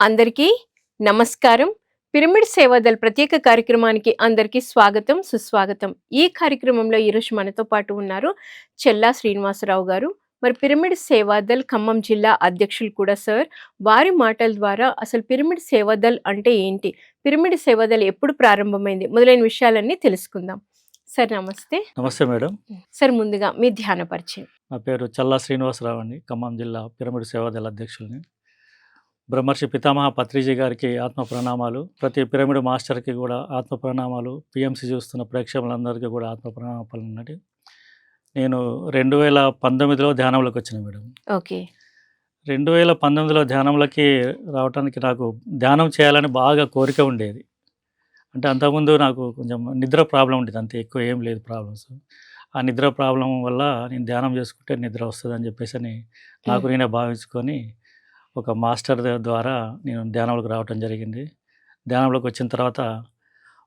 అందరికీ నమస్కారం. పిరమిడ్ సేవాదల్ ప్రత్యేక కార్యక్రమానికి అందరికీ స్వాగతం సుస్వాగతం. ఈ కార్యక్రమంలో ఈరోజు మనతో పాటు ఉన్నారు చెల్లా శ్రీనివాసరావు గారు. మరి పిరమిడ్ సేవాదల్ ఖమ్మం జిల్లా అధ్యక్షులు కూడా సార్. వారి మాటల ద్వారా అసలు పిరమిడ్ సేవాదల్ అంటే ఏంటి? పిరమిడ్ సేవాదల్ ఎప్పుడు ప్రారంభమైంది? మొదలైన విషయాలన్నీ తెలుసుకుందాం. సార్ నమస్తే. నమస్తే మేడం. సార్ ముందుగా మీ ధ్యాన పరిచయం నా పేరు చల్లా శ్రీనివాసరావు అండి. ఖమ్మం జిల్లా పిరమిడ్ సేవాదళ అధ్యక్షుల్ని. బ్రహ్మర్షి పితామహ పత్రిజీ గారికి ఆత్మ ప్రణామాలు ప్రతి పిరమిడ్ మాస్టర్కి కూడా ఆత్మ ప్రణామాలు పిఎంసి చూస్తున్న ప్రేక్షకులందరికీ కూడా ఆత్మ ప్రణామాలు ఉన్నట్టు నేను రెండు వేల పంతొమ్మిదిలో ధ్యానంలోకి వచ్చిన మేడం. ఓకే. రెండు వేల పంతొమ్మిదిలో ధ్యానంలోకి రావడానికి నాకు ధ్యానం చేయాలని బాగా కోరిక ఉండేది. అంటే అంతకుముందు నాకు కొంచెం నిద్ర ప్రాబ్లం ఉండేది. అంతే ఎక్కువ ఏం లేదు ప్రాబ్లమ్స్. ఆ నిద్ర ప్రాబ్లం వల్ల నేను ధ్యానం చేసుకుంటే నిద్ర వస్తుంది అని చెప్పేసి అని నాకు నేనే భావించుకొని ఒక మాస్టర్ ద్వారా నేను ధ్యానంలోకి రావటం జరిగింది. ధ్యానంలోకి వచ్చిన తర్వాత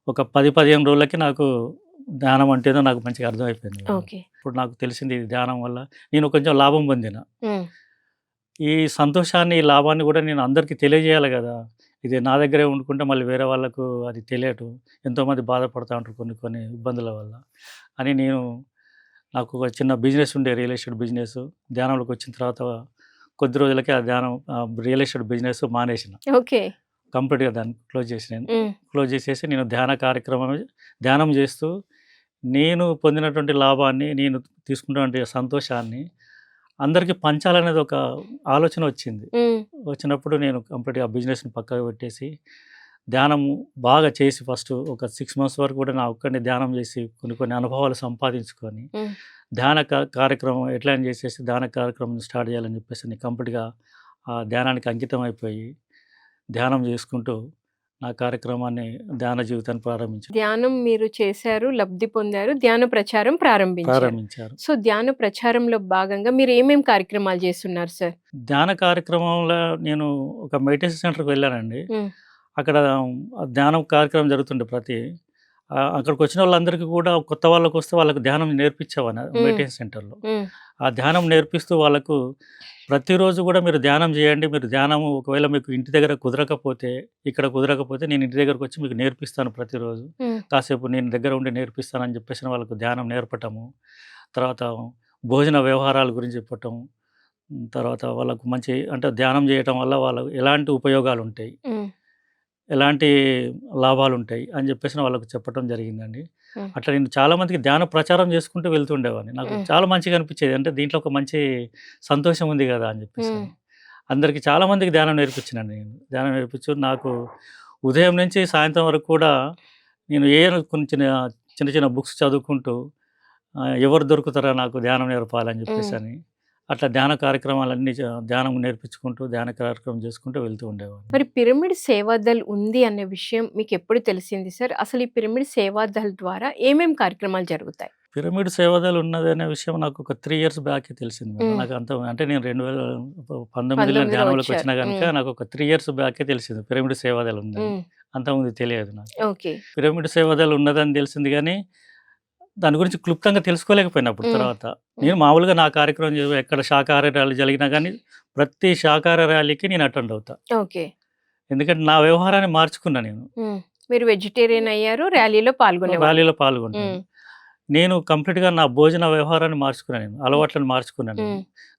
ఒక పది పదిహేను రోజులకి నాకు ధ్యానం అంటేదో నాకు మంచిగా అర్థమైపోయింది ఇప్పుడు నాకు తెలిసింది ఇది ధ్యానం వల్ల నేను కొంచెం లాభం పొందిన. ఈ సంతోషాన్ని ఈ లాభాన్ని కూడా నేను అందరికీ తెలియజేయాలి కదా. ఇది నా దగ్గరే వండుకుంటే మళ్ళీ వేరే వాళ్ళకు అది తెలియటు ఎంతోమంది బాధపడుతూ ఉంటారు కొన్ని కొన్ని ఇబ్బందుల వల్ల అని నేను నాకు ఒక చిన్న బిజినెస్ ఉండే రియల్ ఎస్టేట్ బిజినెస్. ధ్యానంలోకి వచ్చిన తర్వాత కొద్ది రోజులకి ఆ ధ్యానం రియల్ ఎస్టేట్ బిజినెస్ మానేసిన. ఓకే. కంప్లీట్గా దాన్ని క్లోజ్ చేసి నేను. ఉమ్, క్లోజ్ చేసేసి నేను ధ్యాన కార్యక్రమం ధ్యానం చేస్తూ నేను పొందినటువంటి లాభాన్ని నేను తీసుకున్నటువంటి సంతోషాన్ని అందరికీ పంచాలనేది ఒక ఆలోచన వచ్చింది. వచ్చినప్పుడు నేను కంప్లీట్గా బిజినెస్ని పక్కకు పెట్టేసి ధ్యానం బాగా చేసి ఫస్ట్ ఒక సిక్స్ మంత్స్ వరకు కూడా నా ఒక్కడిని ధ్యానం చేసి కొన్ని కొన్ని అనుభవాలు సంపాదించుకొని. ధ్యాన కార్యక్రమం ఎట్లా చేసేసి ధ్యాన కార్యక్రమం స్టార్ట్ చేయాలని చెప్పేసి నేను కంప్లీట్గా ఆ ధ్యానానికి అంకితం అయిపోయి ధ్యానం చేసుకుంటూ నా కార్యక్రమాన్ని ధ్యాన జీవితాన్ని ప్రారంభించాను ధ్యానం మీరు చేశారు లబ్ధి పొందారు ధ్యాన ప్రచారం ప్రారంభించారు. ప్రారంభించారు. సో ధ్యాన ప్రచారంలో భాగంగా మీరు ఏమేం కార్యక్రమాలు చేస్తున్నారు సార్? ధ్యాన కార్యక్రమంలో నేను ఒక మెడిటేషన్ సెంటర్కి వెళ్ళానండి. అక్కడ ధ్యానం కార్యక్రమం జరుగుతుండే ప్రతి అక్కడికి వచ్చిన వాళ్ళందరికీ కూడా కొత్త వాళ్ళకి వస్తే వాళ్ళకి ధ్యానం నేర్పించావని మెడిటేషన్ సెంటర్లో. ఆ ధ్యానం నేర్పిస్తూ వాళ్ళకు ప్రతిరోజు కూడా మీరు ధ్యానం చేయండి మీరు ధ్యానం ఒకవేళ మీకు ఇంటి దగ్గర కుదరకపోతే ఇక్కడ కుదరకపోతే నేను ఇంటి దగ్గరకు వచ్చి మీకు నేర్పిస్తాను ప్రతిరోజు. కాసేపు నేను దగ్గర ఉండి నేర్పిస్తానని చెప్పేసి వాళ్ళకు ధ్యానం నేర్పటము తర్వాత భోజన వ్యవహారాల గురించి చెప్పటం తర్వాత వాళ్ళకు మంచి అంటే ధ్యానం చేయటం వల్ల వాళ్ళకు ఎలాంటి ఉపయోగాలు ఉంటాయి ఎలాంటి లాభాలు ఉంటాయి అని చెప్పేసి వాళ్ళకు చెప్పడం జరిగిందండి. అట్లా నేను చాలా మందికి ధ్యాన ప్రచారం చేసుకుంటూ వెళ్తుండేవాడిని నాకు. చాలా మంచిగా అనిపించేది అంటే దీంట్లో ఒక మంచి సంతోషం ఉంది కదా అని చెప్పేసి. అందరికి చాలా మందికి ధ్యానం నేర్పించినండి నేను ధ్యానం నేర్పించు నాకు ఉదయం నుంచి సాయంత్రం వరకు కూడా నేను ఏ కొన్ని చిన్న చిన్న చిన్న బుక్స్ చదువుకుంటూ ఎవరు దొరుకుతారా నాకు ధ్యానం నేర్పాలని చెప్పేసి. అని అట్లా ధ్యాన కార్యక్రమాలన్నీ ధ్యానం నేర్పించుకుంటూ ధ్యాన కార్యక్రమం చేసుకుంటూ వెళ్తూ ఉండేవాడిని. మరి పిరమిడ్ సేవాదల్ ఉంది అనే విషయం మీకు ఎప్పుడు తెలిసింది సార్? అసలు ఈ పిరమిడ్ సేవాదల్ ద్వారా ఏమేం కార్యక్రమాలు జరుగుతాయి? పిరమిడ్ సేవదలు ఉన్నది అనే విషయం నాకు ఒక త్రీ ఇయర్స్ బ్యాక్ తెలిసింది. నాకు అంత అంటే నేను రెండు వేల పంతొమ్మిదిలో ధ్యానంలోకి. వచ్చిన కనుక. నాకు ఒక త్రీ ఇయర్స్ బ్యాకే తెలిసింది పిరమిడ్ సేవదలు ఉమ్, అంతకుముందు తెలియదు నాకు. పిరమిడ్ సేవదలు ఉన్నదని తెలిసింది కానీ దాని గురించి క్లుప్తంగా తెలుసుకోలేకపోయినప్పుడు. తర్వాత. నేను మామూలుగా నా కార్యక్రమం ఎక్కడ శాకాహార ర్యాలీ జరిగినా కానీ ప్రతి శాకాహార ర్యాలీకి నేను అటెండ్ అవుతా. ఓకే. ఎందుకంటే నా వ్యవహారాన్ని మార్చుకున్నా నేను. మీరు వెజిటేరియన్ అయ్యారు ర్యాలీలో పాల్గొనేవారు. ర్యాలీలో పాల్గొంటాను ఉమ్, నేను కంప్లీట్గా నా భోజన వ్యవహారాన్ని మార్చుకున్నాను నేను అలవాట్లను మార్చుకున్నాను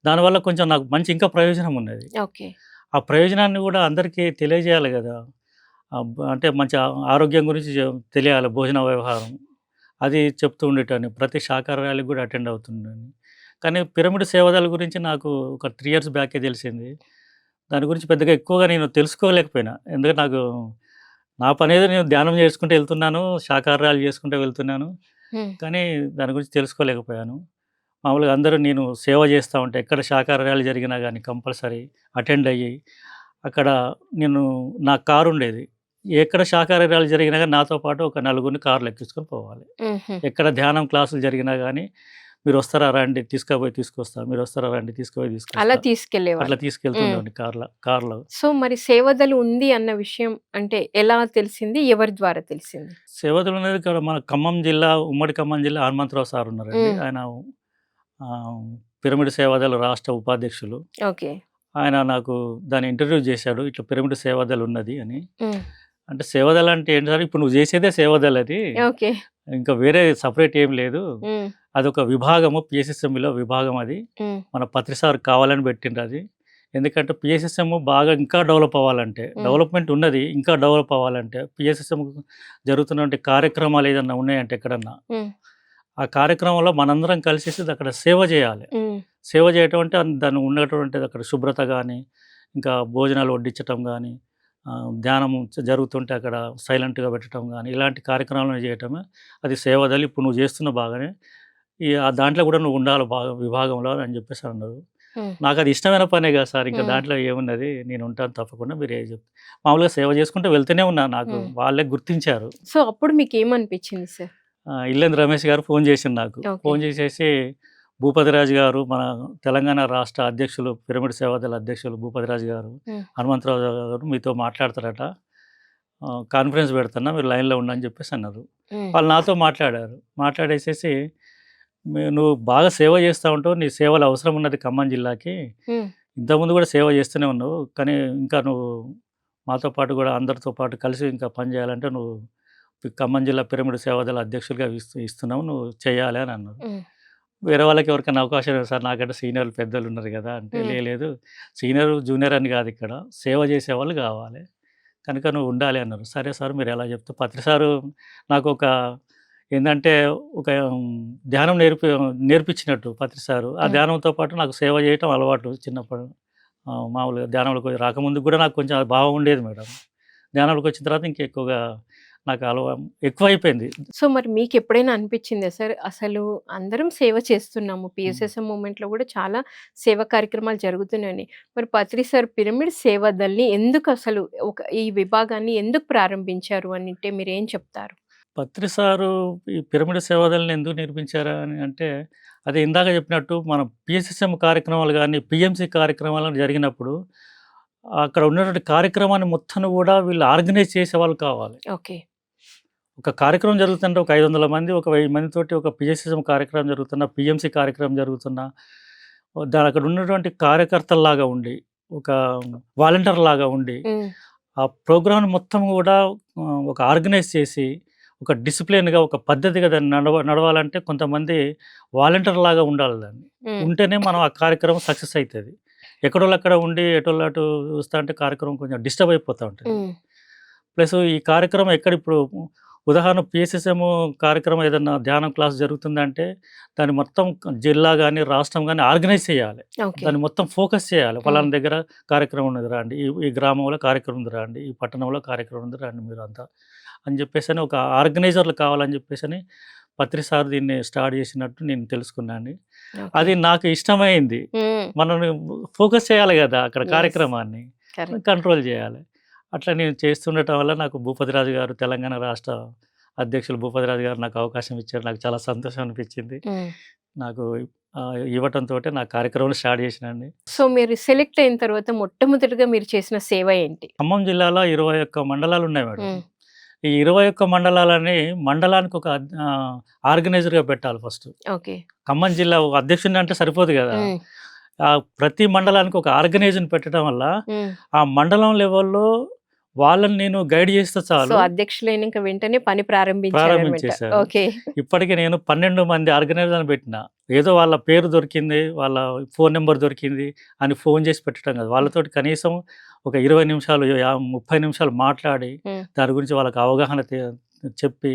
దానివల్ల కొంచెం నాకు మంచి ఇంకా ప్రయోజనం ఉన్నది. ఓకే. ఆ ప్రయోజనాన్ని కూడా అందరికీ తెలియజేయాలి కదా. అంటే మంచి ఆరోగ్యం గురించి తెలియాలి భోజన వ్యవహారం. అది చెప్తూ ఉండేటాన్ని ప్రతి ర్యాలీకి కూడా అటెండ్ అవుతుండని కానీ పిరమిడ్ సేవదాల గురించి నాకు ఒక త్రీ ఇయర్స్ బ్యాకే తెలిసింది. దాని గురించి పెద్దగా ఎక్కువగా నేను తెలుసుకోలేకపోయినా. ఎందుకంటే నాకు నా పని ఏదో నేను ధ్యానం చేసుకుంటూ వెళ్తున్నాను శాకాహార ర్యాలీ చేసుకుంటూ వెళ్తున్నాను. కానీ దాని గురించి తెలుసుకోలేకపోయాను. మామూలుగా అందరూ నేను సేవ చేస్తూ ఉంటే ఎక్కడ శాకాహార ర్యాలీ జరిగినా కానీ కంపల్సరీ అటెండ్ అయ్యి అక్కడ నేను నా కారు ఉండేది ఎక్కడ ర్యాలీ జరిగినా కానీ నాతో పాటు ఒక నలుగురిని కార్లు ఎక్కించుకొని పోవాలి. ఎక్కడ ధ్యానం క్లాసులు జరిగినా కానీ మీరు వస్తారా రండి తీసుకుపోయి తీసుకొస్తా మీరు వస్తారా రండి తీసుకుపోయి అలా తీసుకొస్తా తీసుకెళ్ళేవారు అట్లా తీసుకెళ్తుండేవాడిని కార్లో కార్లో. సో మరి సేవదలు ఉంది అన్న విషయం అంటే ఎలా తెలిసింది? ఎవరి ద్వారా తెలిసింది? సేవతులు అనేది ఇక్కడ మన ఖమ్మం జిల్లా ఉమ్మడి ఖమ్మం జిల్లా హనుమంతరావు సార్ ఉన్నారండి. ఆయన పిరమిడ్ సేవాదళ రాష్ట్ర ఉపాధ్యక్షులు. ఓకే. ఆయన నాకు దాన్ని ఇంటర్వ్యూ చేశాడు. ఇట్లా పిరమిడ్ సేవాదల్ ఉన్నది అని అంటే సేవాదల్ అంటే ఏంటి సార్? ఇప్పుడు నువ్వు చేసేదే సేవాదల్ అది. ఓకే. ఇంకా వేరే సపరేట్ ఏం లేదు. అదొక విభాగము పిఎస్ఎస్ఎంలో విభాగం అది. మన పత్రిసార్ కావాలని పెట్టిండ్రు అది. ఎందుకంటే పిఎస్ఎస్ఎం బాగా ఇంకా డెవలప్ అవ్వాలంటే. డెవలప్మెంట్ ఉన్నది ఇంకా డెవలప్ అవ్వాలంటే పిఎస్ఎస్ఎం జరుగుతున్నటువంటి కార్యక్రమాలు ఏదన్నా ఉన్నాయంటే ఎక్కడన్నా ఆ కార్యక్రమంలో మనందరం కలిసేసి అక్కడ సేవ చేయాలి. సేవ చేయటం అంటే దాన్ని ఉన్నటువంటి అక్కడ శుభ్రత కానీ ఇంకా భోజనాలు వడ్డించటం కానీ ధ్యానం జరుగుతుంటే అక్కడ సైలెంట్గా పెట్టడం కానీ ఇలాంటి కార్యక్రమాలను చేయటమే అది సేవదలి ఇప్పుడు నువ్వు చేస్తున్న బాగానే ఈ ఆ దాంట్లో కూడా నువ్వు ఉండాలి బాగా విభాగంలో అని చెప్పేసి అన్నారు. నాకు అది ఇష్టమైన పనే కదా సార్ ఇంకా. దాంట్లో ఏమున్నది? నేను ఉంటాను తప్పకుండా మీరు ఏం చెప్తారు మామూలుగా సేవ చేసుకుంటూ వెళ్తూనే ఉన్నా నాకు. వాళ్ళే గుర్తించారు. సో అప్పుడు మీకు ఏమనిపించింది సార్? ఆ, ఇల్లేంద్ర రమేష్ గారు ఫోన్ చేసిండు నాకు. ఫోన్ చేసేసి భూపతిరాజు గారు మన తెలంగాణ రాష్ట్ర అధ్యక్షులు పిరమిడ్ సేవాదళ అధ్యక్షులు భూపతిరాజు గారు. హనుమంతరావు గారు మీతో మాట్లాడతారట. కాన్ఫరెన్స్ పెడుతున్నా మీరు లైన్లో ఉండని చెప్పేసి అన్నారు. వాళ్ళు నాతో మాట్లాడారు. మాట్లాడేసేసి "మీ- నువ్వు బాగా సేవ చేస్తూ ఉంటావు నీ సేవలు అవసరం ఉన్నది ఖమ్మం జిల్లాకి. ఇంతకుముందు కూడా సేవ చేస్తూనే ఉన్నావు కానీ ఇంకా నువ్వు మాతో పాటు కూడా అందరితో పాటు కలిసి ఇంకా పని చేయాలంటే నువ్వు ఖమ్మం జిల్లా పిరమిడ్ సేవాదళ అధ్యక్షులుగా ఇస్తు ఇస్తున్నావు నువ్వు చేయాలి అని అన్నారు. వేరే వాళ్ళకి ఎవరికైనా అవకాశం లేదు. సార్ నాకంటే సీనియర్లు పెద్దలు ఉన్నారు కదా అంటే మ్మ్. "లే- లేదు సీనియర్ జూనియర్ అని కాదు ఇక్కడ. సేవ చేసేవాళ్ళు కావాలి. కనుక నువ్వు ఉండాలి అన్నారు. సరే సార్ మీరు ఎలా చెప్తే పత్రి సారు నాకు ఒక ఏంటంటే ఒక ధ్యానం నేర్పి నేర్పించినట్టు పత్రి సారు. ఆ. ధ్యానంతో పాటు నాకు సేవ చేయటం అలవాటు చిన్నప్పుడు. మామూలుగా ధ్యానంలోకి రాకముందు కూడా నాకు కొంచెం భావం ఉండేది మేడం. ధ్యానంలోకి వచ్చిన తర్వాత ఇంకా ఎక్కువగా నాకు అలవా ఎక్కువ అయిపోయింది సో మరి మీకు ఎప్పుడైనా అనిపించిందా సార్? అసలు అందరం సేవ చేస్తున్నాము. పిఎస్ఎస్ఎం మూమెంట్లో కూడా చాలా సేవ కార్యక్రమాలు జరుగుతున్నాయి మరి పత్రి సార్ పిరమిడ్ సేవదల్ని ఎందుకు అసలు ఒక ఈ విభాగాన్ని ఎందుకు ప్రారంభించారు అని అంటే మీరు ఏం చెప్తారు? పత్రి సారు ఈ పిరమిడ్ సేవాదల్ని ఎందుకు నిర్మించారా అని అంటే అదే ఇందాక చెప్పినట్టు మన పిఎస్ఎస్ఎం కార్యక్రమాలు కానీ పిఎంసి కార్యక్రమాలు జరిగినప్పుడు అక్కడ ఉన్నటువంటి కార్యక్రమాన్ని మొత్తం కూడా వీళ్ళు ఆర్గనైజ్ చేసే వాళ్ళు కావాలి. ఓకే. ఒక కార్యక్రమం జరుగుతుంటే ఒక ఐదు వందల మంది ఒక వెయ్యి మందితోటి ఒక పిఎస్ఎస్ఎం కార్యక్రమం జరుగుతున్న పిఎంసి కార్యక్రమం జరుగుతున్న దాని అక్కడ ఉన్నటువంటి కార్యకర్తల్లాగా ఉండి ఒక వాలంటీర్ లాగా ఉండి ఆ ప్రోగ్రామ్ మొత్తం కూడా ఒక ఆర్గనైజ్ చేసి ఒక డిసిప్లిన్గా ఒక పద్ధతిగా దాన్ని నడవ నడవాలంటే కొంతమంది వాలంటీర్ లాగా ఉండాలి దాన్ని. ఉంటేనే మనం ఆ కార్యక్రమం సక్సెస్ అవుతుంది ఎక్కడోళ్ళు అక్కడ ఉండి ఎటోళ్ళు అటు చూస్తా అంటే కార్యక్రమం కొంచెం డిస్టర్బ్ అయిపోతూ ఉంటుంది. ప్లస్ ఈ కార్యక్రమం ఎక్కడ ఇప్పుడు ఉదాహరణ పిఎస్ఎస్ఎం కార్యక్రమం ఏదైనా ధ్యానం క్లాస్ జరుగుతుందంటే దాన్ని మొత్తం జిల్లా కానీ రాష్ట్రం కానీ ఆర్గనైజ్ చేయాలి. దాన్ని మొత్తం ఫోకస్ చేయాలి. ఫలానా దగ్గర కార్యక్రమం ఉన్నది రండి. ఈ ఈ గ్రామంలో కార్యక్రమం ఉంది రండి. ఈ పట్టణంలో కార్యక్రమం ఉంది రండి మీరు అంతా. అని చెప్పేసి అని ఒక ఆర్గనైజర్లు కావాలని చెప్పేసి అని పత్రి సార్ దీన్ని స్టార్ట్ చేసినట్టు నేను తెలుసుకున్నాను. అది నాకు ఇష్టమైంది. మనం ఫోకస్ చేయాలి కదా అక్కడ. కార్యక్రమాన్ని. కంట్రోల్ చేయాలి. అట్లా నేను చేస్తుండటం వల్ల నాకు భూపతిరాజు గారు తెలంగాణ రాష్ట్ర అధ్యక్షులు భూపతిరాజు గారు నాకు అవకాశం ఇచ్చారు. నాకు చాలా సంతోషం అనిపించింది. నాకు ఇవ్వటంతో నా కార్యక్రమం స్టార్ట్ చేసినండి. సో మీరు సెలెక్ట్ అయిన తర్వాత మొట్టమొదటిగా మీరు చేసిన సేవ ఏంటి? ఖమ్మం జిల్లాలో ఇరవై ఒక్క మండలాలు ఉన్నాయి మేడం. ఈ ఇరవై ఒక్క మండలాలని మండలానికి ఒక ఆర్గనైజర్గా పెట్టాలి ఫస్ట్. ఓకే. ఖమ్మం జిల్లా ఒక అధ్యక్షుడిని అంటే సరిపోదు కదా. ప్రతి మండలానికి ఒక ఆర్గనైజర్ని పెట్టడం వల్ల. ఆ మండలం లెవెల్లో వాళ్ళని నేను గైడ్ చేస్తే చాలు అధ్యక్షులైన ఇంకా వెంటనే పని ప్రారంభించారు. ఓకే ఇప్పటికి నేను పన్నెండు మంది ఆర్గనైజర్ని పెట్టిన ఏదో వాళ్ళ పేరు దొరికింది వాళ్ళ ఫోన్ నెంబర్ దొరికింది అని ఫోన్ చేసి పెట్టడం కదా వాళ్ళతోటి కనీసం ఒక ఇరవై నిమిషాలు ముప్పై నిమిషాలు మాట్లాడి. దాని గురించి వాళ్ళకి అవగాహన చెప్పి.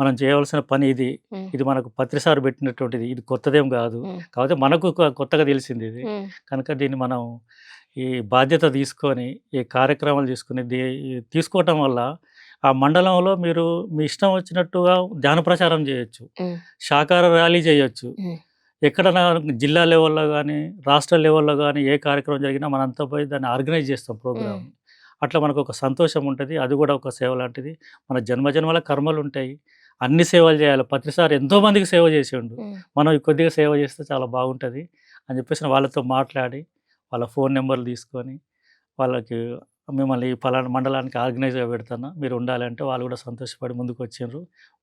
మనం చేయవలసిన పని ఇది. ఇది మనకు పత్రిసారి పెట్టినటువంటిది ఇది కొత్తదేం కాదు. కాకపోతే మనకు కొత్తగా తెలిసింది ఇది కనుక దీన్ని మనం ఈ బాధ్యత తీసుకొని ఈ కార్యక్రమాలు తీసుకుని తీసుకోవటం వల్ల ఆ మండలంలో మీరు మీ ఇష్టం వచ్చినట్టుగా ధ్యాన ప్రచారం చేయొచ్చు. శాకార ర్యాలీ చేయొచ్చు. ఉమ్. ఎక్కడైనా జిల్లా లెవెల్లో కానీ రాష్ట్ర లెవెల్లో కానీ ఏ కార్యక్రమం జరిగినా మనంతా పోయి దాన్ని ఆర్గనైజ్ చేస్తాం ప్రోగ్రామ్ అట్లా మనకు ఒక సంతోషం ఉంటుంది. అది కూడా ఒక సేవ లాంటిది. మన జన్మజన్మల కర్మలు ఉంటాయి. అన్ని సేవలు చేయాలి. ప్రతిసారి ఎంతో మందికి సేవ చేసిండు. మనం కొద్దిగా సేవ చేస్తే చాలా బాగుంటుంది అని చెప్పేసి వాళ్ళతో మాట్లాడి వాళ్ళ ఫోన్ నెంబర్లు తీసుకొని వాళ్ళకి మిమ్మల్ని ఈ పలానా మండలానికి ఆర్గనైజ్గా పెడతాను మీరు ఉండాలంటే వాళ్ళు కూడా సంతోషపడి ముందుకు వచ్చిండ్రు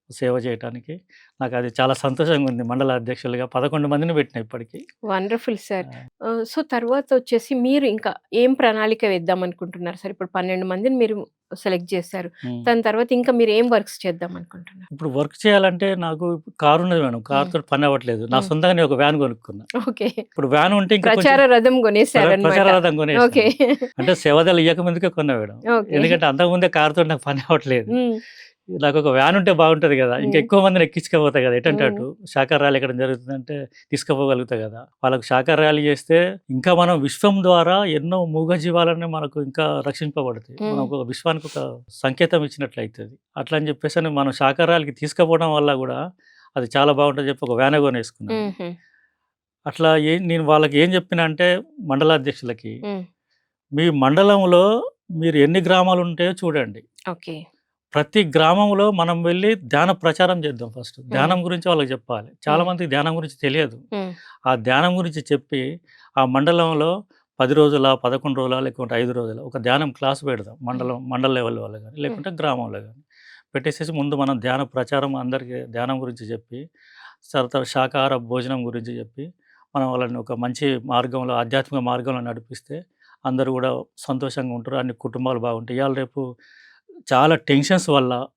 సేవ చేయటానికి. నాకు అది చాలా సంతోషంగా ఉంది. మండల అధ్యక్షులుగా పదకొండు మందిని పెట్టిన ఇప్పటికి. వండర్ఫుల్ సార్ సో తర్వాత వచ్చేసి మీరు ఇంకా ఏం ప్రణాళిక వేద్దాం అనుకుంటున్నారు సార్ ఇప్పుడు పన్నెండు మందిని మీరు సెలెక్ట్ చేశారు. దాని తర్వాత ఇంకా మీరు ఏం వర్క్స్ చేద్దాం అనుకుంటున్నారు? ఇప్పుడు వర్క్ చేయాలంటే నాకు కారు ఉన్నది మేడం. కారుతో పని అవ్వట్లేదు. నా. సొంతంగా నేను ఒక వ్యాన్ కొనుక్కున్నా. ఓకే. ఇప్పుడు వ్యాన్ ఉంటే ప్రచార రథం కొనేసారు ప్రచార రథం కొనేసాను. ఓకే. అంటే సేవదలు ఇయ్యక ముందుకే కొన్నా మేడం. ఎందుకంటే అంతకుముందే కారుతో నాకు పని అవ్వట్లేదు. నాకు ఒక వ్యాన్ ఉంటే బాగుంటది కదా. ఇంకా. ఎక్కువ మందిని ఎక్కించుకోపోతాయి కదా ఎటంటే. అటు శాఖ ర్యాలీ ఎక్కడ జరుగుతుందంటే తీసుకుపోగలుగుతా కదా. వాళ్ళకు శాఖ ర్యాలీ చేస్తే ఇంకా మనం విశ్వం ద్వారా ఎన్నో మూగ జీవాలని మనకు ఇంకా రక్షింపబడతాయి. మ్మ్. మనం ఒక విశ్వానికి ఒక సంకేతం ఇచ్చినట్లు అవుతుంది అట్లా అని చెప్పేసి అని మనం శాఖ ర్యాలీకి తీసుకుపోవడం వల్ల కూడా అది చాలా బాగుంటుంది చెప్పి ఒక వ్యాన్ కొనేసుకున్నాను. అట్లా ఏం నేను వాళ్ళకి ఏం చెప్పిన అంటే మండలాధ్యక్షులకి మీ మండలంలో మీరు ఎన్ని గ్రామాలు ఉంటాయో చూడండి. ఓకే. ప్రతి గ్రామంలో మనం వెళ్ళి ధ్యాన ప్రచారం చేద్దాం ఫస్ట్. ధ్యానం గురించి వాళ్ళకి చెప్పాలి. చాలా. మందికి ధ్యానం గురించి తెలియదు. ఆ ధ్యానం గురించి చెప్పి ఆ మండలంలో పది రోజుల పదకొండు రోజుల లేకుంటే ఐదు రోజుల ఒక ధ్యానం క్లాస్ పెడదాం. మండలం మండల లెవెల్ వాళ్ళు కానీ లేకుంటే గ్రామంలో కానీ పెట్టేసేసి ముందు మనం ధ్యాన ప్రచారం అందరికీ ధ్యానం గురించి చెప్పి తర్వాత శాకాహార భోజనం గురించి చెప్పి మనం వాళ్ళని ఒక మంచి మార్గంలో ఆధ్యాత్మిక మార్గంలో నడిపిస్తే అందరూ కూడా సంతోషంగా ఉంటారు. అన్ని కుటుంబాలు బాగుంటాయి. ఇవాళ రేపు చాలా టెన్షన్స్ వల్ల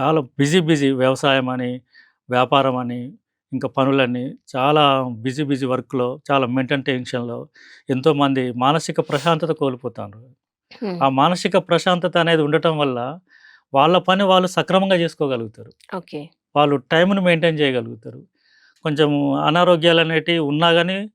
చాలా బిజీ బిజీ వ్యవసాయం అని వ్యాపారం అని ఇంకా పనులని చాలా బిజీ బిజీ వర్క్లో చాలా మెంటల్ టెన్షన్లో ఎంతోమంది మానసిక ప్రశాంతత కోల్పోతారు. ఆ మానసిక ప్రశాంతత అనేది ఉండటం వల్ల వాళ్ళ పని వాళ్ళు సక్రమంగా చేసుకోగలుగుతారు. ఓకే. వాళ్ళు టైంను మెయింటైన్ చేయగలుగుతారు. కొంచెం అనారోగ్యాలు అనేటివి ఉన్నా కానీ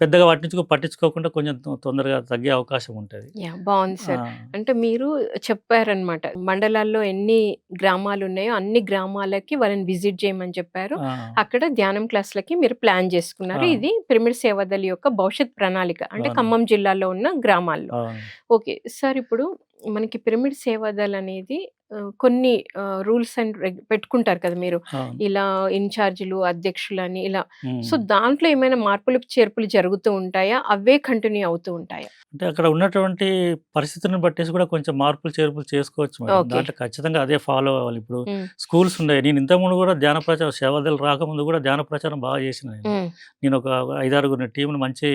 పెద్దగా పట్టించుకో పట్టించుకోకుండా కొంచెం తొందరగా తగ్గే అవకాశం ఉంటుంది. యా బాగుంది సార్. అంటే మీరు చెప్పారనమాట మండలాల్లో ఎన్ని గ్రామాలు ఉన్నాయో అన్ని గ్రామాలకి వాళ్ళని విజిట్ చేయమని చెప్పారు. అక్కడ ధ్యానం క్లాసులకి మీరు ప్లాన్ చేసుకున్నారు. ఇది పిరమిడ్ సేవాదళి యొక్క భవిష్యత్ ప్రణాళిక అంటే. ఖమ్మం జిల్లాలో ఉన్న గ్రామాల్లో. ఓకే సార్ ఇప్పుడు మనకి పిరమిడ్ సేవాదళ్ అనేది కొన్ని రూల్స్ అండ్ పెట్టుకుంటారు కదా మీరు. ఇలా ఇన్ఛార్జీలు అధ్యక్షులని ఇలా. సో దాంట్లో ఏమైనా మార్పులు చేర్పులు జరుగుతూ ఉంటాయా? అవే కంటిన్యూ అవుతూ ఉంటాయా? అంటే అక్కడ ఉన్నటువంటి పరిస్థితులను బట్టేసి కూడా కొంచెం మార్పులు చేర్పులు చేసుకోవచ్చు మేడం. దాంట్లో ఖచ్చితంగా అదే ఫాలో అవ్వాలి. ఇప్పుడు ఉమ్, స్కూల్స్ ఉన్నాయి. నేను ఇంతకుముందు కూడా ధ్యాన ప్రచారం సేవదలు రాకముందు కూడా ధ్యాన ప్రచారం బాగా చేసిన నేను. ఉమ్, నేను ఒక ఐదారుగురు టీంను మంచి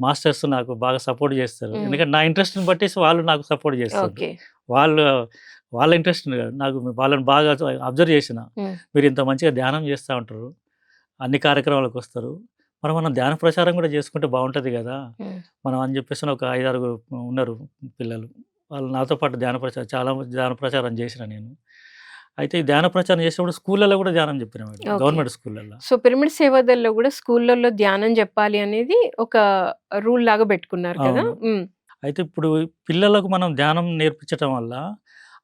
మాస్టర్స్ నాకు బాగా సపోర్ట్ చేస్తారు. ఎందుకంటే నా ఇంట్రెస్ట్ని బట్టేసి వాళ్ళు నాకు సపోర్ట్ చేస్తారు. ఓకే. వాళ్ళు వాళ్ళ ఇంట్రెస్ట్ కాదు. నాకు వాళ్ళని బాగా అబ్జర్వ్ చేసిన. మీరు ఇంత మంచిగా ధ్యానం చేస్తూ ఉంటారు. అన్ని కార్యక్రమాలకు వస్తారు. మరి మనం ధ్యాన ప్రచారం కూడా చేసుకుంటే బాగుంటుంది కదా. మనం అని చెప్పేసి ఒక ఐదారు ఉన్నారు పిల్లలు. వాళ్ళు నాతో పాటు ధ్యాన ప్రచారం చాలా ధ్యాన ప్రచారం చేసిన నేను. అయితే ఈ ధ్యాన ప్రచారం చేసినప్పుడు స్కూళ్ళల్లో కూడా ధ్యానం చెప్పిన. గవర్నమెంట్ స్కూళ్ళల్లో. సో పిరమిడ్ సేవాదల్లో కూడా స్కూళ్ళల్లో ధ్యానం చెప్పాలి అనేది ఒక రూల్ లాగా పెట్టుకున్నారు కదా. అయితే ఇప్పుడు పిల్లలకు మనం ధ్యానం నేర్పించడం వల్ల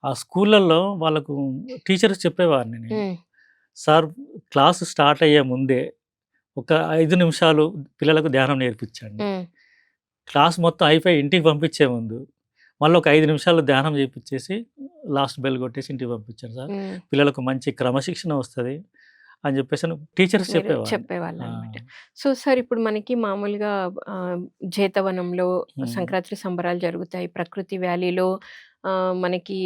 ఆ స్కూళ్ళల్లో వాళ్ళకు టీచర్స్ చెప్పేవాడిని నేను. సార్ క్లాస్ స్టార్ట్ అయ్యే ముందే ఒక ఐదు నిమిషాలు పిల్లలకు ధ్యానం నేర్పించండి. క్లాస్ మొత్తం అయిపోయి ఇంటికి పంపించే ముందు మళ్ళీ ఒక ఐదు నిమిషాలు ధ్యానం చేయించేసి లాస్ట్ బెల్ కొట్టేసి ఇంటికి పంపించాను సార్. పిల్లలకు మంచి క్రమశిక్షణ వస్తుంది అని చెప్పేసి టీచర్స్ చెప్పేవాళ్ళు చెప్పేవాళ్ళు అనమాట సో సార్ ఇప్పుడు మనకి మామూలుగా జేతవనంలో. సంక్రాంతి సంబరాలు జరుగుతాయి. ప్రకృతి వ్యాలీలో మనకి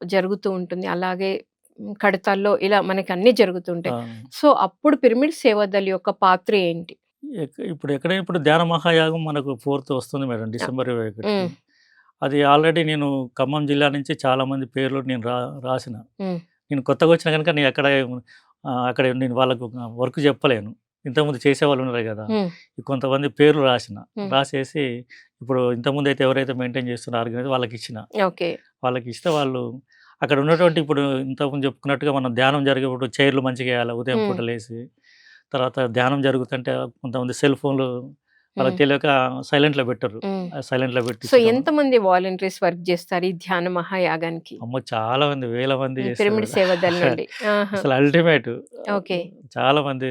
జరుగుతూ ఉంటుంది. అలాగే కడతాల్లో ఇలా మనకి అన్ని జరుగుతుంటాయి. సో అప్పుడు పిరమిడ్ సేవాదళ యొక్క పాత్ర ఏంటి? ఇప్పుడు ఎక్కడైనా ఇప్పుడు ధ్యాన మహాయాగం మనకు ఫోర్త్ వస్తుంది మేడం డిసెంబర్ ఇరవై. అది ఆల్రెడీ నేను ఖమ్మం జిల్లా నుంచి చాలా మంది పేర్లు నేను రా రాసిన. నేను కొత్తగా వచ్చిన కనుక నేను అక్కడ అక్కడ నేను వాళ్ళకు వర్క్ చెప్పలేను. ఇంతకుముందు చేసేవాళ్ళు ఉన్నారు కదా కొంతమంది పేర్లు రాసిన. రాసేసి ఇప్పుడు ఇంతకుముందు అయితే ఎవరైతే మెయింటైన్ చేస్తున్న ఆర్గనైజ్ వాళ్ళకి ఇచ్చిన ఓకే వాళ్ళకి ఇస్తే వాళ్ళు అక్కడ ఉన్నటువంటి ఇప్పుడు ఇంతకుముందు చెప్పుకున్నట్టుగా మనం ధ్యానం జరిగేప్పుడు చైర్లు మంచిగా వేయాలి ఉదయం. పూట లేసి తర్వాత ధ్యానం జరుగుతుంటే కొంతమంది సెల్ ఫోన్లు వాళ్ళకి. తెలియక సైలెంట్లో పెట్టరు మ్మ్. సైలెంట్లో పెట్టి సో ఎంతమంది వాలంటీర్స్ వర్క్ చేస్తారు ఈ ధ్యాన మహాయాగానికి అమ్మో చాలా మంది వేల మంది పిరమిడ్ ఆహా. అసలు అల్టిమేట్ ఓకే. చాలా మంది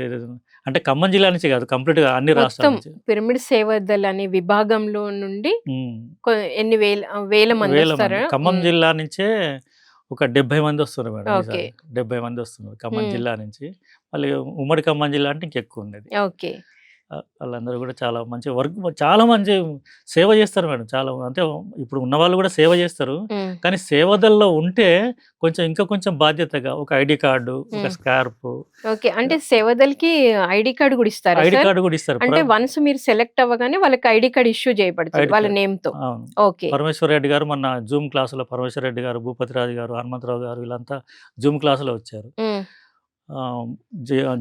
అంటే ఖమ్మం జిల్లా నుంచి కాదు కంప్లీట్గా అన్ని రాష్ట్రాల నుంచి. పిరమిడ్ సేవాదళ అనే విభాగంలో నుండి ఎన్ని వేల వేల మంది ఖమ్మం మ్మ్. జిల్లా నుంచే ఒక డెబ్బై మంది వస్తున్నారు మేడం. డెబ్బై మంది వస్తున్నారు ఖమ్మం మ్మ్. జిల్లా నుంచి. మళ్ళీ ఉమ్మడి ఖమ్మం జిల్లా అంటే ఇంకెక్కువ ఉండేది. ఓకే. వాళ్ళందరూ కూడా చాలా మంచి వర్క్ చాలా మంచి సేవ చేస్తారు మేడం. చాలా అంటే ఇప్పుడు ఉన్నవాళ్ళు కూడా సేవ చేస్తారు. కానీ సేవదల్లో ఉంటే కొంచెం ఇంకా కొంచెం బాధ్యతగా ఒక ఐడీ కార్డు, ఒక హ్మ్. Scarf okay. అంటే సేవదల్‌కి ఐడీ కార్డ్ కూడా ఇస్తారా ఐడీ? కార్డ్ కూడా ఇస్తారు. అంటే వన్స్ మీరు సెలెక్ట్ అవ్వగానే వాళ్ళకి ఐడీ కార్డ్ ఇష్యూ చేయబడుతది వాళ్ళ. నేమ్‌తో. అవును. ఓకే. పరమేశ్వర్ రెడ్డి గారు మొన్న జూమ్ క్లాస్‌లో పరమేశ్వర్ రెడ్డి గారు, భూపతిరాజు గారు, హనుమంతరావు గారు వీళ్ళంతా జూమ్ క్లాస్‌లో వచ్చారు.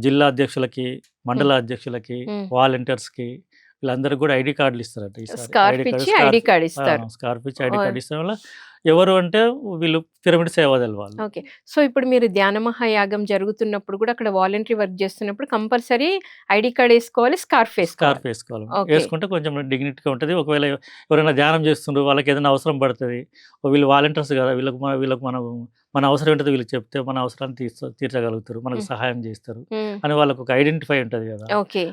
జిల్లా అధ్యక్షులకి, మండల అధ్యక్షులకి. వాలంటీర్స్‌కి వీళ్ళందరికీ కూడా ఐడీ కార్డులు ఇస్తారట ఈసారి. ID card! ఇస్తారు. స్కార్ఫ్ ఇచ్చి ఐడీ! కార్డ్ ఇస్తడం వల్ల ఎవరు అంటే వీళ్ళు పిరమిడ్ సేవాదళ్ వాళ్ళు. ఓకే. సో, ఇప్పుడు మీరు ధ్యాన మహాయాగం జరుగుతున్నప్పుడు కూడా అక్కడ వాలంటరీ వర్క్ చేస్తున్నప్పుడు కంపల్సరీ ఐడీ కార్డ్ ఏసుకోవాలి. Scarf scarf. ఓకే. ఏసుకుంటే కొంచెం డిగ్నిటీగా ఉంటది. ఒకవేళ ఎవరైనా ధ్యానం చేస్తుండ్రు వాళ్ళకి ఏదైనా అవసరం పడతది. వీళ్ళు వాలంటీర్స్ కదా! వీళ్ళకి వీళ్ళకి మనం మన అవసరం ఏంటో వీళ్ళకి చెప్తే మన అవసరాన్ని తీర్చ తీర్చగలుగుతారు. మనకు. సహాయం చేస్తారు. అని వాళ్ళకి ఒక ఐడెంటిఫై ఉంటది కదా!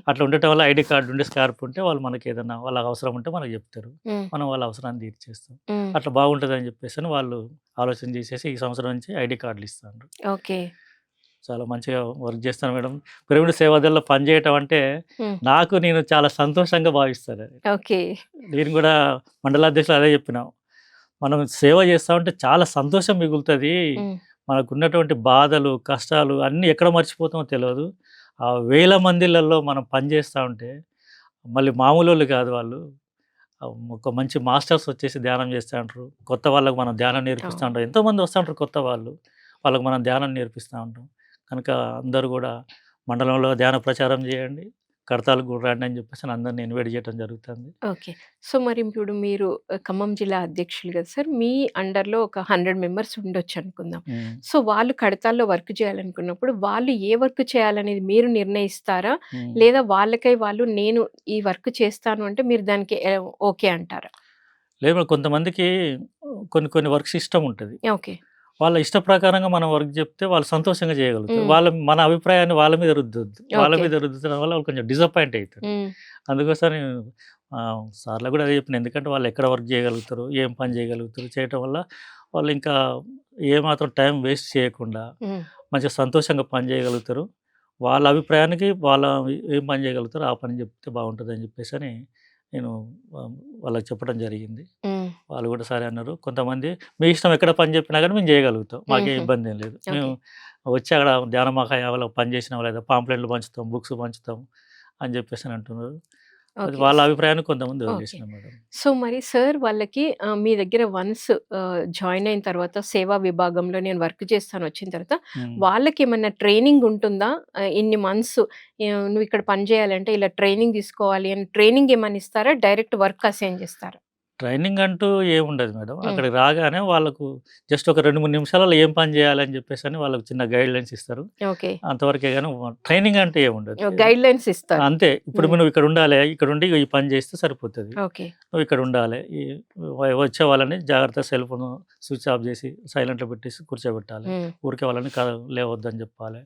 అట్లా ఉండటం వల్ల ఐడీ కార్డ్ ఉండి, స్కార్ఫ్ ఉంటే వాళ్ళు మనకి ఏదైనా వాళ్ళకి అవసరం ఉంటే మనకు చెప్తారు. మనం వాళ్ళ అవసరాన్ని తీర్చేస్తాం. అట్లా బాగుంటదని చెప్పేసని వాళ్ళు ఆలోచన చేసేసి ఈ సంవత్సరం నుంచి ఐడీ కార్డులు ఇస్తాండ్రు. ఓకే. చాలా మంచిగా వర్క్ చేస్తాను మేడం. పిరమిడ్ సేవాదల్లో పనిచేయటం అంటే. నాకు నేను చాలా సంతోషంగా భావిస్తానది. ఓకే. నేను కూడా మండలాధ్యక్షులు అదే చెప్పిన. మనం సేవ చేస్తా ఉంటే చాలా సంతోషం మిగులుతది. మనకున్నటువంటి బాధలు, కష్టాలు అన్నీ ఎక్కడ మర్చిపోతామో తెలవదు. ఆ వేల మందిలలో మనం పని చేస్తా ఉంటే మళ్ళీ మామూలోళ్ళు కాదు వాళ్ళు. ఒక మంచి మాస్టర్స్ వచ్చేసి ధ్యానం చేస్తా ఉంటారు. కొత్త వాళ్ళకి మనం ధ్యానం నేర్పిస్తా. ఉంటాం. ఎంతోమంది వస్తా ఉంటారు కొత్త వాళ్ళు. వాళ్ళకి మనం ధ్యానం నేర్పిస్తా ఉంటాం. కనుక అందరూ కూడా మండలంలో ధ్యాన ప్రచారం చేయండి. కడతాలకు కూడా రండి అని చెప్పేసి అందరిని ఇన్వైట్ చేయడం జరుగుతుంది. ఓకే. సో, మరి ఇప్పుడు మీరు ఖమ్మం జిల్లా అధ్యక్షులు కదా సార్! మీ అండర్‌లో ఒక 100 మెంబర్స్ ఉండొచ్చు అనుకుందాం. సో, వాళ్ళు కడతాల్లో వర్క్ చేయాలనుకున్నప్పుడు వాళ్ళు ఏ వర్క్ చేయాలనేది మీరు నిర్ణయిస్తారా? లేదా వాళ్ళకై వాళ్ళు నేను ఈ వర్క్ చేస్తాను అంటే మీరు దానికి ఓకే అంటారా? లేదు. కొంతమందికి కొన్ని కొన్ని వర్క్స్ ఇష్టం ఉంటది. ఓకే. వాళ్ళ ఇష్ట ప్రకారంగా మనం వర్క్ చెప్తే వాళ్ళు సంతోషంగా చేయగలుగుతారు. వాళ్ళ మన అభిప్రాయాన్ని వాళ్ళ మీద రుద్దొద్దు. వాళ్ళ. మీద రుద్దడం వల్ల వాళ్ళు కొంచెం డిసప్పాయింట్. అందుకోసమని ఆహ్, సార్‌లకు కూడా అదే చెప్పిన. ఎందుకంటే వాళ్ళు ఎక్కడ వర్క్ చేయగలుగుతారు, ఏం పని చేయగలుగుతారు, చేయటం వల్ల వాళ్ళు ఇంకా ఏమాత్రం టైం వేస్ట్ చేయకుండా. మంచిగా సంతోషంగా పని చేయగలుగుతారు. వాళ్ళ అభిప్రాయానికి వాళ్ళ ఏం పని చేయగలుగుతారో ఆ పని చెప్తే బాగుంటదని చెప్పేసని నేను ఆహ్, వాళ్ళకి చెప్పడం జరిగింది. వాళ్ళు కూడా సరే అన్నారు. కొంతమంది మీ ఇష్టం ఎక్కడ పని చెప్పినా గానీ మేము చేయగలుగుతాం. మాకేం. ఇబ్బంది ఏం లేదు. మేము వచ్చి అక్కడ ధ్యాన మహాయాగంలో పని చేసినామా లేదా పాంప్లెట్‌లు పంచుతాం, బుక్స్ పంచుతాం అని చెప్పేసని అంటున్నారు. వాళ్ళ అభిప్రాయాన్ని కొంతమంది. సో, మరి సార్ వాళ్ళకి మీ దగ్గర వన్స్ జాయిన్ అయిన తర్వాత సేవా విభాగంలో నేను వర్క్ చేస్తాను వచ్చిన తర్వాత హ్మ్. వాళ్ళకేమన్నా ట్రైనింగ్ ఉంటుందా? ఇన్ని మంత్స్ నువ్వు ఇక్కడ పని చేయాలంటే ఇలా ట్రైనింగ్ తీసుకోవాలి అని ట్రైనింగ్ ఏమన్నా ఇస్తారా? డైరెక్ట్ వర్క్ అసైన్ చేస్తారా? ట్రైనింగ్ అంటూ ఏముండదు మేడం. అక్కడికి రాగానే వాళ్ళకు జస్ట్ ఒక 2, 3 నిమిషాలలో ఏం పని చేయాలని చెప్పేసని వాళ్ళకి చిన్న గైడ్‌లైన్స్ ఇస్తారు. ఓకే. అంతవరకే గానీ ట్రైనింగ్ అంటే ఏముండదు. గైడ్‌లైన్స్ ఇస్తారు. అంతే. ఇప్పుడు. నువ్వు ఇక్కడ ఉండాలి. ఇక్కడ ఉండి ఈ పని చేస్తే సరిపోతది. నువ్వు ఇక్కడ ఉండాలి. వచ్చే వాళ్ళని జాగ్రత్తగా సెల్ ఫోన్ స్విచ్ ఆఫ్ చేసి సైలెంట్‌లో పెట్టేసి కూర్చోబెట్టాలి. ఊరికే వాళ్ళని లేవద్దని చెప్పాలి.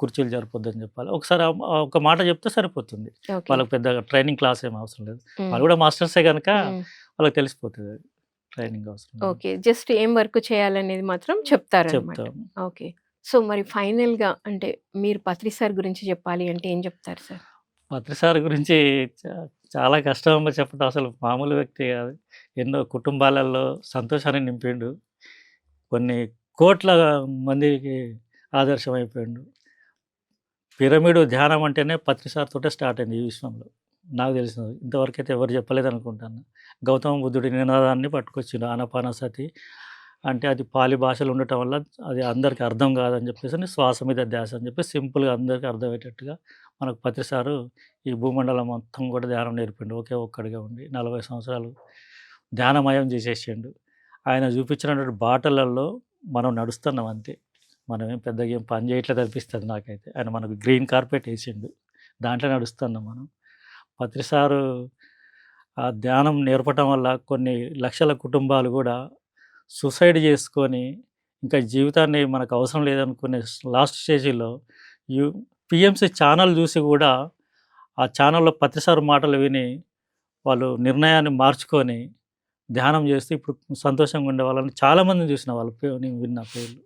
కుర్చీలు జరపొద్దని చెప్పాలి. ఒకసారి ఒక మాట చెప్తే సరిపోతుంది. వాళ్ళకి పెద్దగా ట్రైనింగ్ క్లాస్ ఏమి అవసరం లేదు. వాళ్ళు కూడా మాస్టర్సే హ్మ్. వాళ్ళకి తెలిసిపోతది. ట్రైనింగ్ అవసరం. ఓకే. జస్ట్ ఏం వర్క్ చేయాలనేది మాత్రం చెప్తారనమాట. చెప్తాం. ఓకే. సో, మరి ఫైనల్‌గా అంటే మీరు పత్రి సార్ గురించి చెప్పాలి అంటే ఏం చెప్తారు సార్? పత్రి సార్ గురించి చాలా కష్టం చెప్పడం. అసలు మామూలు వ్యక్తి కాదు. ఎన్నో కుటుంబాలలో సంతోషాన్ని నింపిండు. కొన్ని కోట్ల మందికి ఆదర్శం అయిపోయిండు. పిరమిడ్ ధ్యానం అంటేనే పత్రి సార్ తోటే స్టార్ట్ అయింది ఈ విశ్వంలో. నాకు తెలిసినది. ఇంతవరకైతే ఎవరు చెప్పలేదనుకుంటాను. గౌతమ బుద్ధుడి నినాదాన్ని పట్టుకొచ్చిండు. ఆనపానసతి అంటే అది పాలి భాషలు ఉండటం వల్ల అది అందరికీ అర్థం కాదని చెప్పేసి శ్వాస మీద ధ్యాస అని చెప్పి సింపుల్‌గా అందరికీ అర్థమయ్యేటట్టుగా మనకు పత్రిసారు ఈ భూమండలం మొత్తం కూడా ధ్యానం నేర్పిండు. ఒకే ఒక్కడిగా ఉండి 40 సంవత్సరాలు ధ్యానమయం చేసేసిండు. ఆయన చూపించినటువంటి బాటలలో మనం నడుస్తున్నాం అంతే. మనం ఏం పెద్దగా ఏం పని చేయట్లేదు అనిపిస్తుంది నాకైతే. ఆయన మనకు గ్రీన్ కార్పెట్ వేసిండు దాంట్లో నడుస్తున్నాం మనం. పత్రిసారు ఆ ధ్యానం నేర్పటం వల్ల కొన్ని లక్షల కుటుంబాలు కూడా సూసైడ్ చేసుకొని ఇంకా జీవితాన్ని మనకు అవసరం లేదనుకునే లాస్ట్ స్టేజ్‌లో యూ పిఎంసీ ఛానల్ చూసి కూడా ఆ ఛానల్‌లో ప్రతిసారి మాటలు విని వాళ్ళు నిర్ణయాన్ని మార్చుకొని ధ్యానం చేస్తే ఇప్పుడు సంతోషంగా ఉండే వాళ్ళని చాలామందిని చూసిన వాళ్ళు నేను విన్న పేర్లు.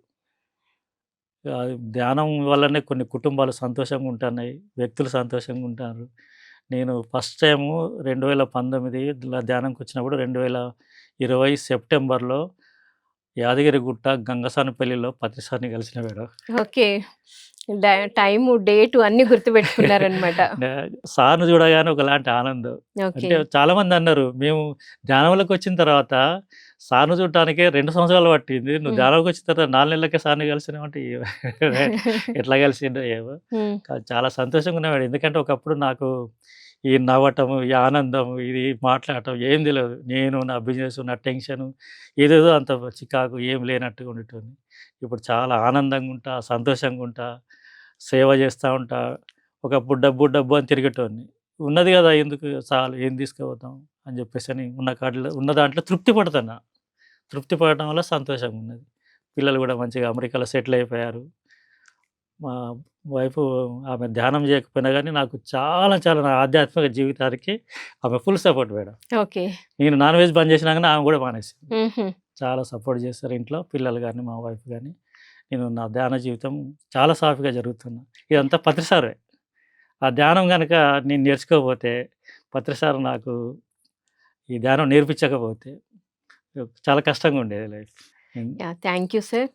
ధ్యానం వల్లనే కొన్ని కుటుంబాలు సంతోషంగా ఉంటున్నాయి. వ్యక్తులు సంతోషంగా ఉంటారు. నేను ఫస్ట్ టైము రెండు వేల పంతొమ్మిది ధ్యానంకి వచ్చినప్పుడు రెండు వేల ఇరవై సెప్టెంబర్లో యాదగిరిగుట్ట గంగసానపల్లిలో పత్రి సార్‌ని కలిసిన మేడం. ఓకే. టైము, డేటు అన్నీ గుర్తుపెట్టుకున్నారనమాట. సార్‌ని చూడగానే ఒకలాంటి ఆనందం. అంటే చాలామంది అన్నారు, "మేము ధ్యానంలోకి వచ్చిన తర్వాత సార్‌ని చూడటానికే 2 సంవత్సరాలు పట్టింది. నువ్వు. ధ్యానంలోకి వచ్చిన తర్వాత 4 నెలలకే సార్‌ని కలిసినావంటే ఎట్లా కలిసిండో ఏమో." చాలా సంతోషంగా ఉన్నాడు. ఎందుకంటే ఒకప్పుడు నాకు ఈ నవ్వటము, ఈ ఆనందం, ఇది మాట్లాడటం ఏం తెలియదు నేను నా బిజినెస్, నా టెన్షను ఏదేదో అంత చికాకు ఏం లేనట్టుగా ఉండేటోడిని. ఇప్పుడు చాలా ఆనందంగా ఉంటా, సంతోషంగా ఉంటా, సేవ చేస్తూ ఉంటా. ఒకప్పుడు డబ్బు, డబ్బు అని తిరిగేటోడిని. ఉన్నది కదా! ఎందుకు చాలు ఏం తీసుకుపోతాం అని చెప్పేసి అని ఉన్న కాడలో ఉన్న దాంట్లో తృప్తి పడుతున్నా. తృప్తి పడటం వల్ల సంతోషంగా ఉన్నది. పిల్లలు కూడా మంచిగా అమెరికాలో సెటిల్ అయిపోయారు. మా వైఫ్ ఆమె ధ్యానం చేయకపోయినా గానీ నాకు చాలా చాలా నా ఆధ్యాత్మిక జీవితానికి ఆమె ఫుల్ సపోర్ట్ మేడం. ఓకే. నేను నాన్ వెజ్ బంద్ చేసినా గానీ ఆమె కూడా మానేసింది. హుహు. చాలా సపోర్ట్ చేస్తారు ఇంట్లో పిల్లలు గానీ, మా వైఫ్ గానీ. నేను నా ధ్యాన జీవితం చాలా సాఫీగా జరుగుతుంది. ఇదంతా పత్రి సారే. ఆ ధ్యానం గనక నేను నేర్చుకోకపోతే, పత్రి సార్ నాకు ఈ ధ్యానం నేర్పించకపోతే చాలా కష్టంగా ఉండేది లైఫ్. Thank you sir.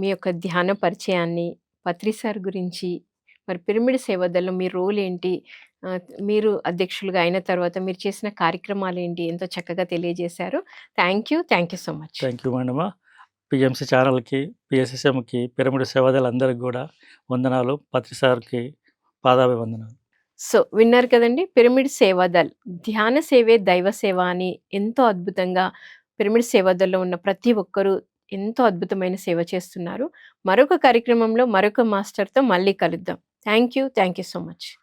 మీ యొక్క ధ్యాన పరిచయాన్ని, పత్రి సార్ గురించి, మరి పిరమిడ్ సేవాదల్లో మీ రోల్ ఏంటి? మీరు అధ్యక్షులుగా అయిన తర్వాత మీరు చేసిన కార్యక్రమాలేంటి? ఎంతో చక్కగా తెలియజేశారు. Thank you. Thank you so much. Thank you madam. PMC ఛానల్‌కి, పిఎస్ఎస్ఎంకి, పిరమిడ్ సేవాదలందరికి గూడా వందనాలు. పత్రి సార్‌కి పాదాభివందనాలు. సో, విన్నారు కదండీ! పిరమిడ్ సేవాదల్ ధ్యాన సేవే దైవ సేవ అని ఎంతో అద్భుతంగా పిరమిడ్ సేవాదల్‌లో ఉన్న ప్రతి ఒక్కరు ఎంతో అద్భుతమైన సేవ చేస్తున్నారు. మరొక కార్యక్రమంలో మరొక మాస్టర్‌తో మళ్ళీ కలుద్దాం. Thank you. Thank you so much.